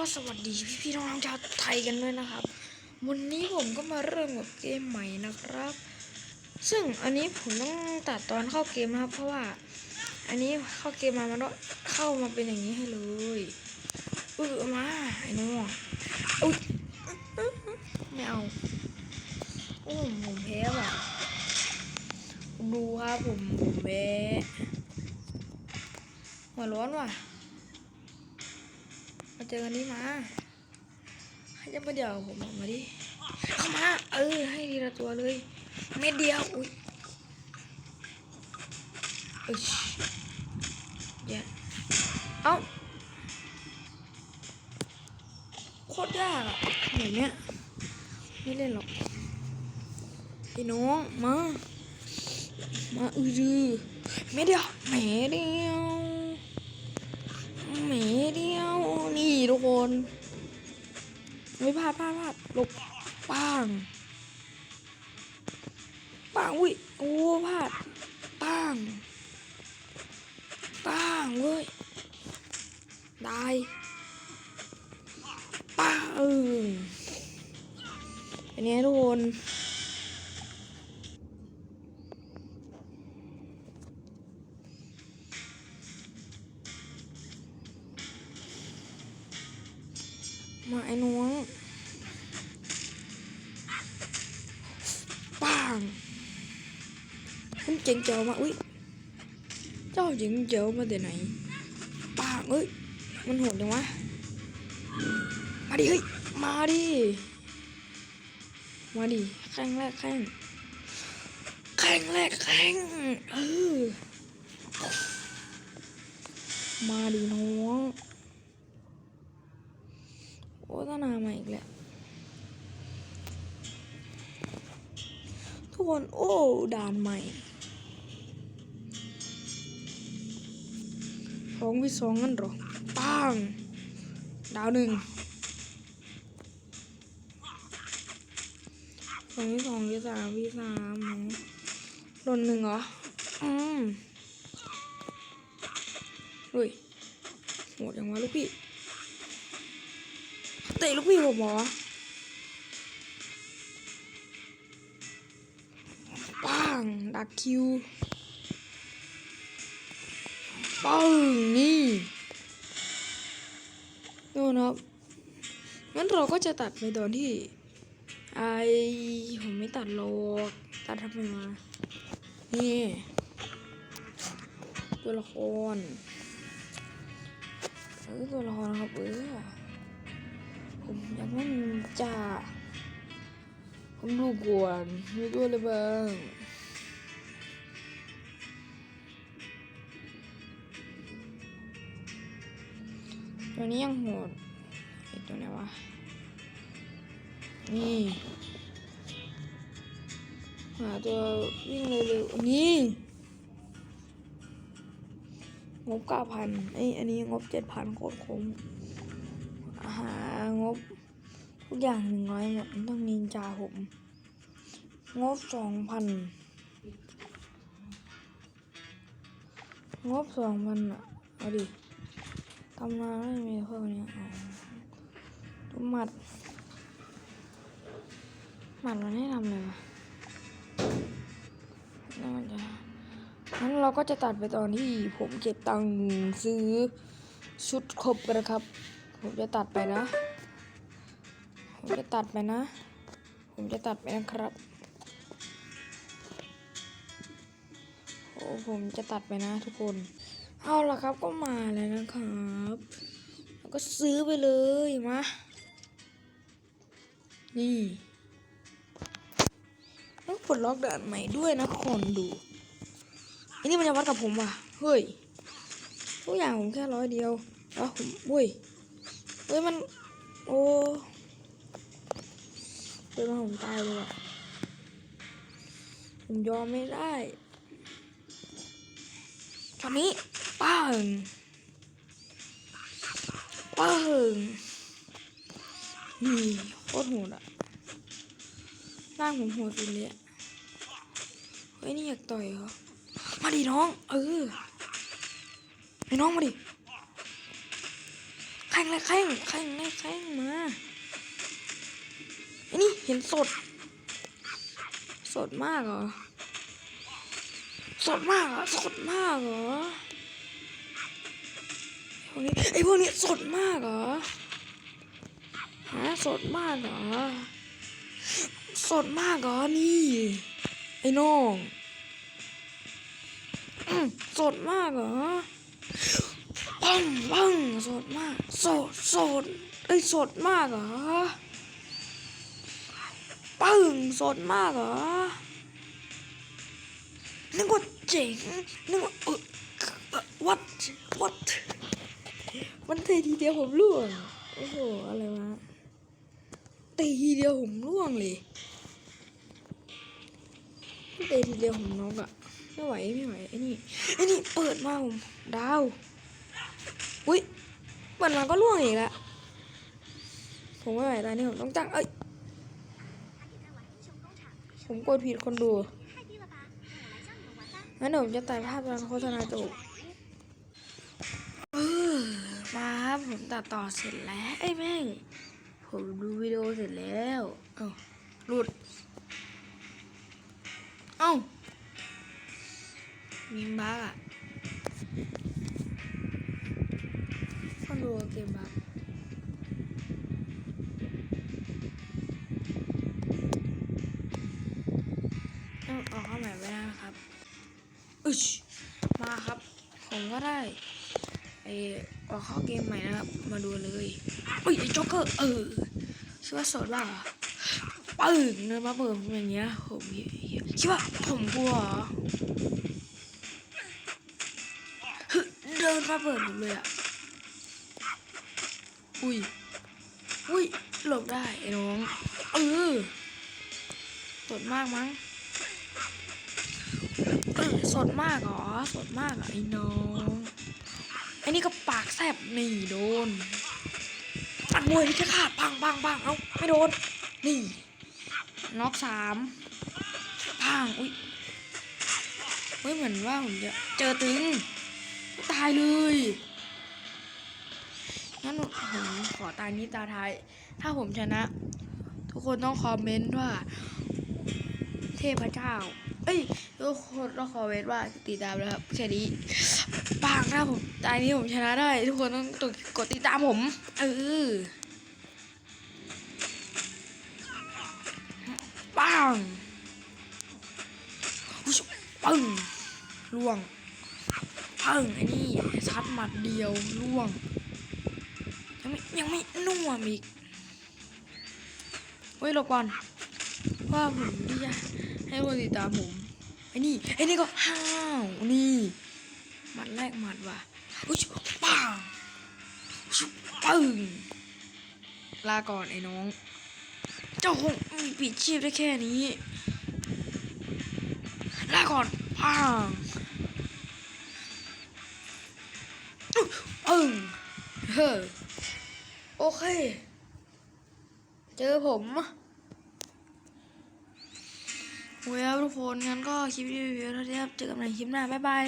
ก็สวัสดีพี่พี่ๆน้องชาวไทยกันด้วยนะครับ วันนี้ผมก็มาเริ่มกับเกมใหม่นะครับ ซึ่งอันนี้ผมต้องตัดตอนเข้าเกมนะครับ เพราะว่า อันนี้เข้าเกมมามันก็เข้ามาเป็นอย่างนี้ให้เลยเออเอมาไอ้น้องอุ้ยไม่เอาโอ้ผมแพ้ว่ะดูครับผมผมแพ้หัวร้อนว่ะ เจอกันนี้มาให้จะมาเดี๋ยวผมออกมาดิเข้ามาเออให้ทีละตัวเลยเม็ดเดียวอุ้ยเอ้ยย่เอ้าโคตรยากอะแบบเนี้ยไม่เล่นหรอกพี่น้องมามาอือดือเม็ดเดียวแหมเดียวแหมเดียว กคนไม่พลาดพลาดพลาดหลบป้างป้างอุ้ยโอ้พลาดป้างป้างเว้ยได้ป้างเอออันนี้ทุกคน มาไอ้น้องป้างมันเจ๋งเจ๋วมาอุ้ยเจ้าเจ๋งเจ๋วมาแต่ไหนป้างเอ้ยมันโหดจังวะมาดิเฮ้ยมาดิมาดิแข่งแรกแข่งแข่งแรกแข่งเออมาดิน้อง คน โอ้ด่านใหม่สองวิสองงั้นหรอปังดาวหนึ่งสองวิสองวิสามวิสามเนาะหล่นหนึ่งเหรอ อืมเฮ้ยโหดอย่างวะลูกพี่ เตะลูกพี่ผมเหรอ ปังดักคิวปังนี่โน่นครับงั้นเราก็จะตัดไปตอนที่ไอผมไม่ตัดหรอกตัดทำไมมา นี่ ตัวละครเออตัวละครครับเออผมอยากเล่นจ่าผมดูกวนมีตัวอะไรบ้าง ตัวนี้ยังโหดไอตัวไหนวะ นี่หาตัววิ่งเร็วๆนี่งบเก้าพันไออันนี้งบเจ็ดพันโคตรคุ้มหางบทุกอย่างหนึ่งร้อยหมดต้องนินจาผมงบสองพันงบสองพันอะ เอาดิ ทำมาไม่มีพวกเนี้ยอ๋อตัวหมัด หมัดมันให้ทำเลยวะแล้วมันจะงั้นเราก็จะตัดไปตอนที่ผมเก็บตังค์ซื้อชุดครบกันนะครับ ผมจะตัดไปนะ ผมจะตัดไปนะ ผมจะตัดไปนะครับโอ้ผมจะตัดไปนะทุกคน เอาละครับก็มาแล้วนะครับแล้วก็ซื้อไปเลยมานี่ต้องปลดล็อกด่านใหม่ด้วยนะคนดูอ้นี่มันจะวัดกับผมว่ะเฮ้ยทุกอย่างผมแค่ร้อยเดียวแล้วผมเว้ยเฮ้ยมันโอ้เป็นมาผมตายเลยอะผมยอมไม่ได้ตอนนี้ ป้างป้างนี่โคตรโหดอะร่างผมโหดสุดเลยเฮ้ยนี่อยากต่อยเหรอมาดิน้อง เออไอ้น้องมาดิแข่งเลยแข่งแข่งเลยไอ้นี่เห็นสด สดมากเหรอ สดมากเหรอ สดมากเหรอ วกนี้ไอ้พวกนี้สดมากเหรอฮะสดมากเหรอ สดมากเหรอนี่ไอ้น้องสดมากเหรอปังปังสดมากสดสดไอ้สดมากเหรอปึ้งสดมากเหรอนึกว่าเจ๋งนึกว่าเออ what what มันเตะทีเดียวผมร่วง โอ้โห อะไรวะเตะทีเดียวผมร่วงเลยเตะทีเดียวผมน็อกอะไม่ไหวไม่ไหวไอ้นี่ไอ้นี่เปิดมาผมดาว อุ้ยเปิดมาก็ล่วงอีกแล้วผมไม่ไหวตอนนี้ผมต้องจ้างเอ้ยผมกดผิดคนดูงั้นเดี๋ยวผมจะตัดภาพตอนโฆษณาจบเออ มาครับผมตัดต่อเสร็จแล้วไอ้แม่ง ผมดูวิดีโอเสร็จแล้วเอ้าหลุด เอ้ามีบ้าอะคนดูเกมบักต้องออกเข้าใหม่ไม่ได้นะครับอึชมาครับ ผมก็ได้ไอ ออกเข้าเกมใหม่นะครับ มาดูเลยอุ้ยไอจ็อกเกอร์เออชื่อว่าสดว่าปึ้งเดินมาเปิดผมอย่างเงี้ยผมคิดว่าผมกลัวเหรอเดินมาเปิดผมเลยอะอุ้ยอุ้ยหลบได้ไอ้น้องเออสดมากมั้งเออสดมากเหรอสดมากเหรอไอ้น้อง อ้นี่ก็ปากแสบนี่โดนปัดมวยที่ขาดปังปังปังเอ้าไม่โดน นี่น็อกสามปังอุ้ยเฮ้ยเหมือนว่าผมจะเจอตึงตายเลยงั้นผมขอตายนี้ตาท้าย ถ้าผมชนะ ทุกคนต้องคอมเมนต์ว่า เทพเจ้า เอ้ยทุกคนต้องคอมเมนต์ว่าติดตามแล้วครับแค่นี้ปังถ้าผมตายนี้ผมชนะได้ ทุกคนต้องกดติดตามผม เออปังอุ๊ยปึ้งล่วงปึ้งไอ้นี่ชัดหมัดเดียวล่วง ยังไม่ยังไม่นุ่มอีกเฮ้ยหลบก่อนว่าผมที่จะให้คนติดตามผมไอ้นี่ไอ้นี่ก็ห้าว หมัดว่ะอุ้ยปังชุบปึ้งลาก่อนไอ้น้อง เจ้าคงมีปิดชีพได้แค่นี้ ลาก่อนปังอึ้งเฮ้อโอเค เจอผมโอ้ยครับทุกคนงั้นก็คลิปนี้วิวเท่านี้ครับเจอกันใหม่คลิปหน้า บ๊ายบาย